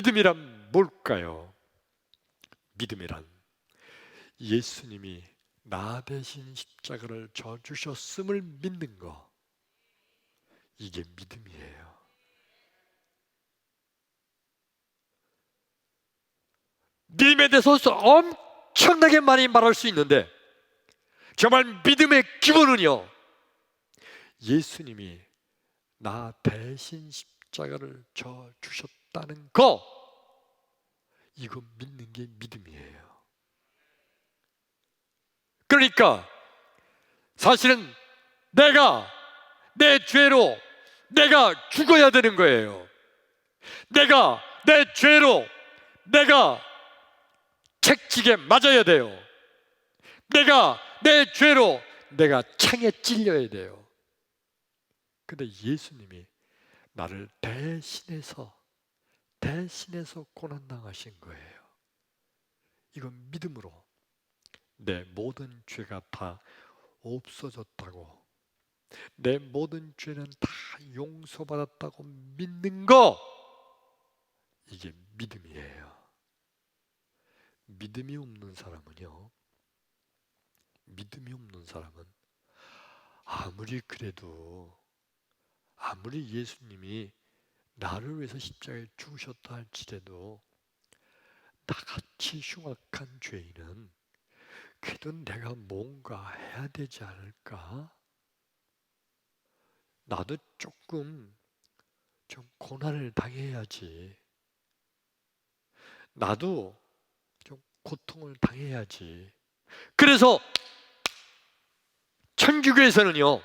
믿음이란 뭘까요? 믿음이란 예수님이 나 대신 십자가를 져 주셨음을 믿는 거. 이게 믿음이에요. 믿음에 대해서 엄청나게 많이 말할 수 있는데 정말 믿음의 기본은요. 예수님이 나 대신 십자가를 져 주셨다 는 거. 이거 믿는 게 믿음이에요. 그러니까 사실은 내가 내 죄로 내가 죽어야 되는 거예요. 내가 내 죄로 내가 책찍에 맞아야 돼요. 내가 내 죄로 내가 창에 찔려야 돼요. 근데 예수님이 나를 대신해서 대신해서 고난 당하신 거예요. 이건 믿음으로 내 모든 죄가 다 없어졌다고 내 모든 죄는 다 용서받았다고 믿는 거 이게 믿음이에요. 믿음이 없는 사람은요. 믿음이 없는 사람은 아무리 그래도 아무리 예수님이 나를 위해서 십자가에 죽으셨다 할지라도 나같이 흉악한 죄인은 그래도 내가 뭔가 해야 되지 않을까? 나도 조금 좀 고난을 당해야지. 나도 좀 고통을 당해야지. 그래서 천주교에서는요,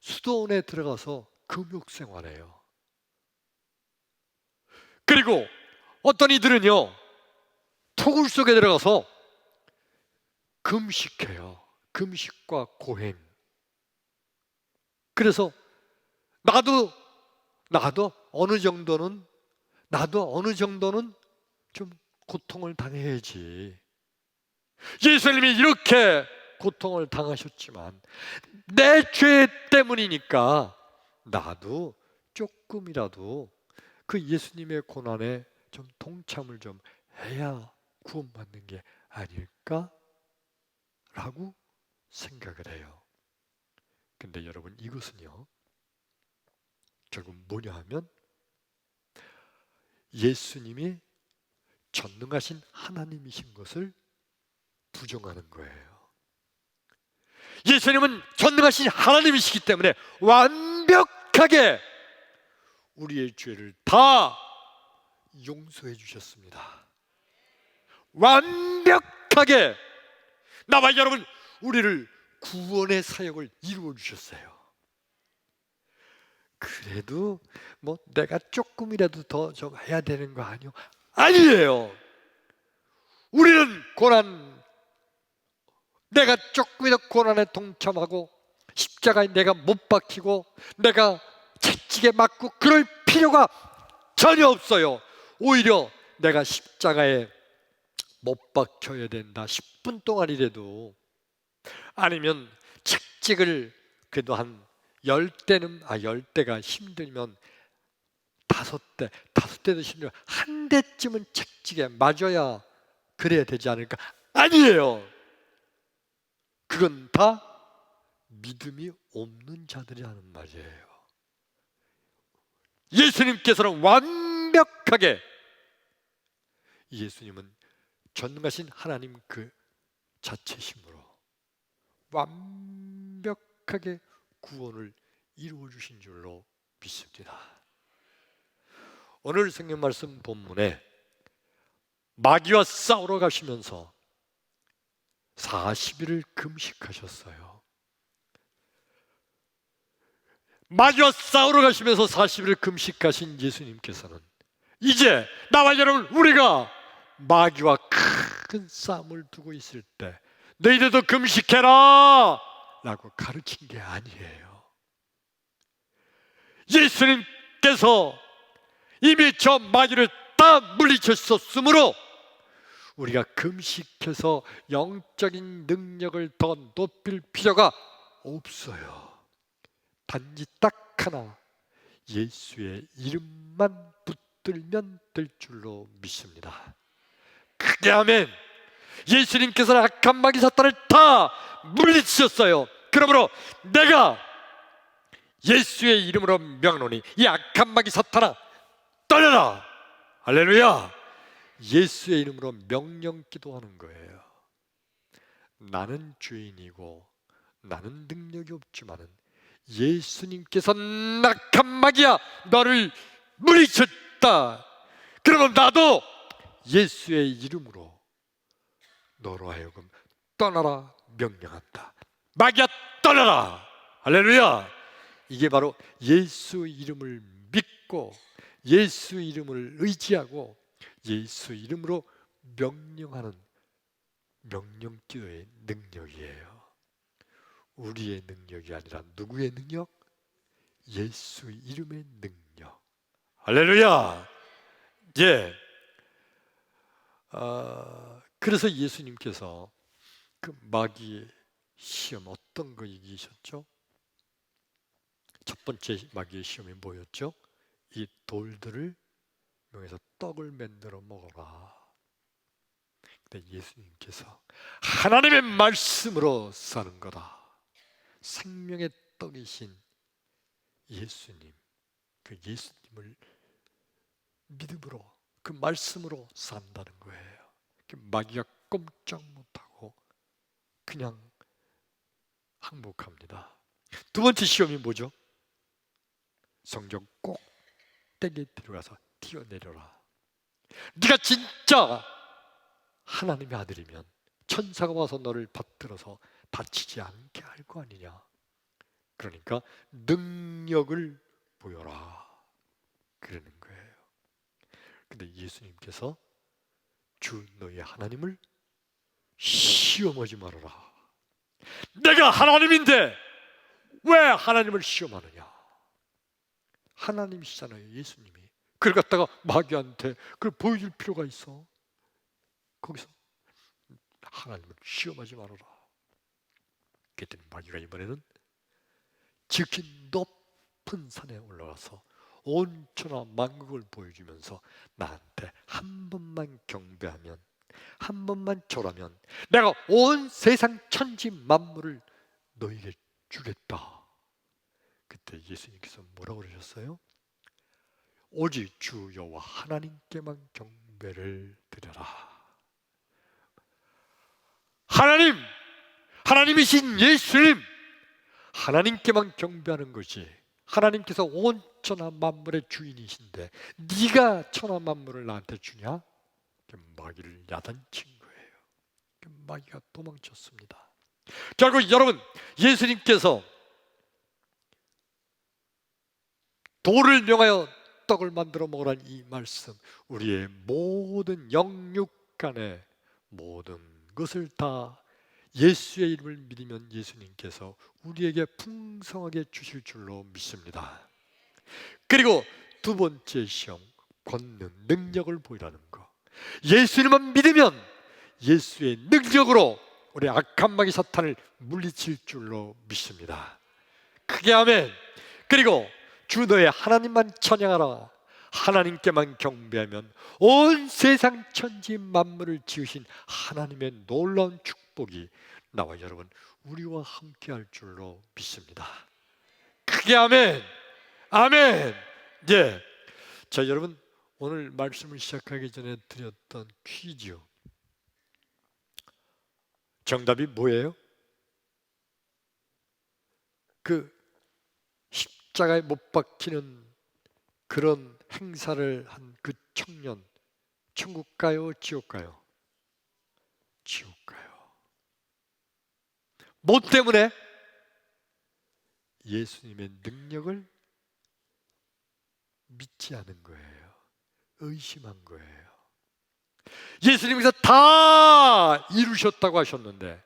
수도원에 들어가서 금욕 생활해요. 그리고 어떤 이들은요, 토굴 속에 들어가서 금식해요. 금식과 고행. 그래서 나도 나도 어느 정도는 나도 어느 정도는 좀 고통을 당해야지. 예수님이 이렇게 고통을 당하셨지만 내 죄 때문이니까 나도 조금이라도 그 예수님의 고난에 좀 동참을 좀 해야 구원받는 게 아닐까? 라고 생각을 해요. 근데 여러분 이것은요. 결국 뭐냐 하면 예수님이 전능하신 하나님이신 것을 부정하는 거예요. 예수님은 전능하신 하나님이시기 때문에 완벽하게 우리의 죄를 다 용서해 주셨습니다. 완벽하게 나와 여러분 우리를 구원의 사역을 이루어 주셨어요. 그래도 뭐 내가 조금이라도 더 좀 해야 되는 거 아니요? 아니에요. 우리는 고난 내가 조금이라도 고난에 동참하고 십자가에 내가 못 박히고 내가 채찍에 맞고 그럴 필요가 전혀 없어요. 오히려 내가 십자가에 못 박혀야 된다. 10분 동안이라도 아니면 책찍을 그래도 한 열대는 아 열대가 힘들면 다섯 대 다섯 대도 힘들면 한 대쯤은 책찍에 맞아야 그래야 되지 않을까? 아니에요. 그건 다 믿음이 없는 자들이라는 말이에요. 예수님께서는 완벽하게 예수님은 전능하신 하나님 그 자체심으로 완벽하게 구원을 이루어 주신 줄로 믿습니다. 오늘 성경 말씀 본문에 마귀와 싸우러 가시면서 40일을 금식하셨어요. 마귀와 싸우러 가시면서 40일을 금식하신 예수님께서는 이제 나와 여러분 우리가 마귀와 큰 싸움을 두고 있을 때 너희들도 금식해라 라고 가르친 게 아니에요. 예수님께서 이미 저 마귀를 다 물리쳤었으므로 우리가 금식해서 영적인 능력을 더 높일 필요가 없어요. 단지 딱 하나 예수의 이름만 붙들면 될 줄로 믿습니다. 크게 하면 예수님께서는 악한 마귀 사탄을 다 물리치셨어요. 그러므로 내가 예수의 이름으로 명노니 이 악한 마귀 사탄아 떠나라. 할렐루야. 예수의 이름으로 명령 기도하는 거예요. 나는 죄인이고 나는 능력이 없지만은 예수님께서 낙한 마귀야 너를 물리쳤다. 그러면 나도 예수의 이름으로 너로 하여금 떠나라 명령한다. 마귀야 떠나라. 할렐루야. 이게 바로 예수 이름을 믿고 예수 이름을 의지하고 예수 이름으로 명령하는 명령 기도의 능력이에요. 우리의 능력이 아니라 누구의 능력? 예수 이름의 능력. 할렐루야. 예. 아, 그래서 예수님께서 그 마귀 시험 어떤 거 이기셨죠? 첫 번째 마귀의 시험이 뭐였죠? 이 돌들을 명해서 떡을 만들어 먹어라. 근데 예수님께서 하나님의 말씀으로 사는 거다. 생명의 떡이신 예수님, 그 예수님을 믿음으로 그 말씀으로 산다는 거예요. 그 마귀가 꼼짝 못하고 그냥 항복합니다. 두 번째 시험이 뭐죠? 성경 꼭대기에 들어가서 뛰어내려라. 네가 진짜 하나님의 아들이면 천사가 와서 너를 받들어서 다치지 않게 할 거 아니냐. 그러니까 능력을 보여라. 그러는 거예요. 근데 예수님께서 주 너희 하나님을 시험하지 말아라. 내가 하나님인데 왜 하나님을 시험하느냐? 하나님이시잖아요, 예수님이. 그걸 갖다가 마귀한테 그걸 보여줄 필요가 있어. 거기서 하나님을 시험하지 말아라. 그랬더니 마귀가 이번에는 지극히 높은 산에 올라가서 온 천하 만국을 보여주면서 나한테 한 번만 경배하면 한 번만 절하면 내가 온 세상 천지 만물을 너에게 주겠다. 그때 예수님께서 뭐라고 그러셨어요? 오직 주 여호와 하나님께만 경배를 드려라. 하나님, 하나님이신 예수님, 하나님께만 경배하는 것이 하나님께서 온 천하 만물의 주인이신데 네가 천하 만물을 나한테 주냐? 마귀를 야단친 거예요. 마귀가 도망쳤습니다. 결국 여러분 예수님께서 돌을 명하여 떡을 만들어 먹으라는 이 말씀 우리의 모든 영육간의 모든 것을 다 예수의 이름을 믿으면 예수님께서 우리에게 풍성하게 주실 줄로 믿습니다. 그리고 두 번째 시험 권능 능력을 보이라는 거. 예수님만 믿으면 예수의 능력으로 우리 악한 마귀 사탄을 물리칠 줄로 믿습니다. 크게 하면 그리고 주 너의 하나님만 찬양하라. 하나님께만 경배하면 온 세상 천지 만물을 지으신 하나님의 놀라운 축 복이 나와 여러분 우리와 함께 할 줄로 믿습니다. 크게 아멘. 아멘. 예. 자, 여러분 오늘 말씀을 시작하기 전에 드렸던 퀴즈. 정답이 뭐예요? 그 십자가에 못 박히는 그런 행사를 한 그 청년 천국 가요 지옥 가요 지옥 가요 뭐 때문에 예수님의 능력을 믿지 않은 거예요 의심한 거예요 예수님께서 다 이루셨다고 하셨는데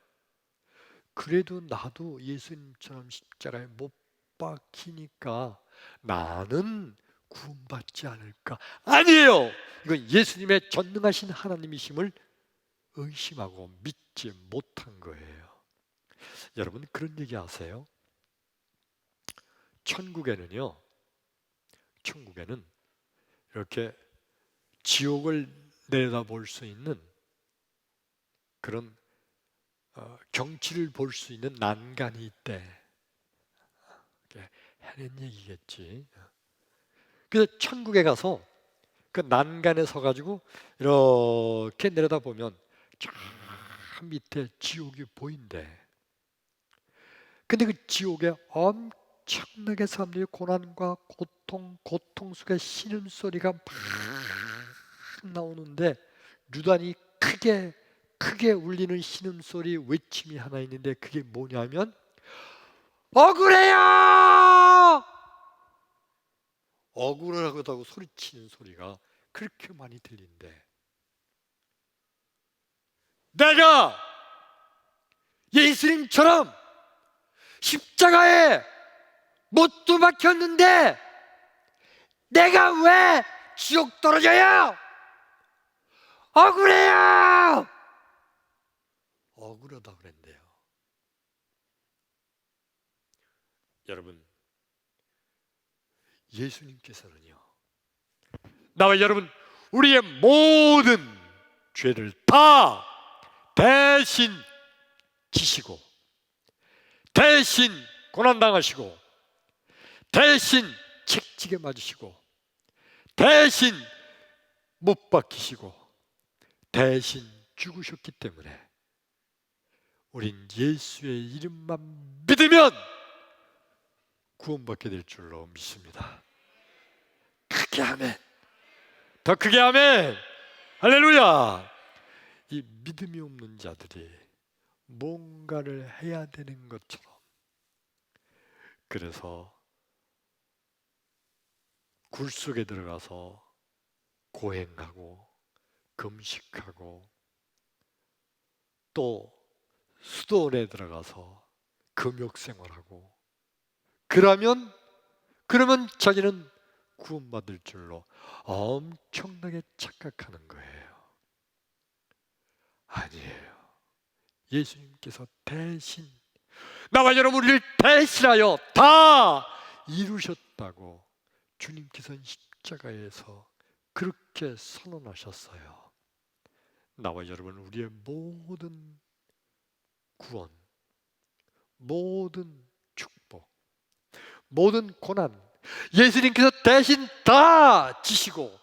그래도 나도 예수님처럼 십자가에 못 박히니까 나는 구원받지 않을까? 아니에요. 이건 예수님의 전능하신 하나님이심을 의심하고 믿지 못한 거예요. 여러분 그런 얘기 아세요? 천국에는요. 천국에는 이렇게 지옥을 내려다볼 수 있는 그런 어, 경치를 볼 수 있는 난간이 있대. 해낸 얘기겠지. 그래서 천국에 가서 그 난간에 서가지고 이렇게 내려다 보면 저 밑에 지옥이 보인대. 근데 그 지옥에 엄청나게 사람들이 고난과 고통, 고통 속에 신음소리가 막 나오는데 유단이 크게 크게 울리는 신음소리 외침이 하나 있는데 그게 뭐냐면 억울해요! 억울하다고 소리치는 소리가 그렇게 많이 들린대. 내가 예수님처럼 십자가에 못도 박혔는데 내가 왜 지옥 떨어져요? 억울해요! 억울하다 그랬는데요. 여러분, 예수님께서는요, 나와 여러분, 우리의 모든 죄를 다 대신 지시고, 대신 고난당하시고, 대신 책지게 맞으시고, 대신 못 박히시고, 대신 죽으셨기 때문에 우린 예수의 이름만 믿으면 구원받게 될 줄로 믿습니다. 크게 아멘. 더 크게 아멘. 할렐루야. 이 믿음이 없는 자들이 뭔가를 해야 되는 것처럼 그래서 굴 속에 들어가서 고행하고 금식하고 또 수도원에 들어가서 금욕 생활하고 그러면 그러면 자기는 구원받을 줄로 엄청나게 착각하는 거예요. 예수님께서 대신 나와 여러분을 대신하여 다 이루셨다고 주님께서는 십자가에서 그렇게 선언하셨어요. 나와 여러분 우리의 모든 구원, 모든 축복, 모든 고난 예수님께서 대신 다 지시고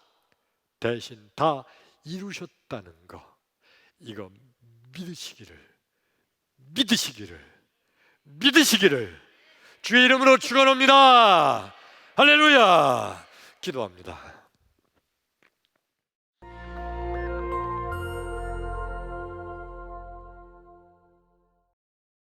대신 다 이루셨다는 거 이거 믿으시기를 믿으시기를 믿으시기를 주의 이름으로 축원합니다. 할렐루야. 기도합니다.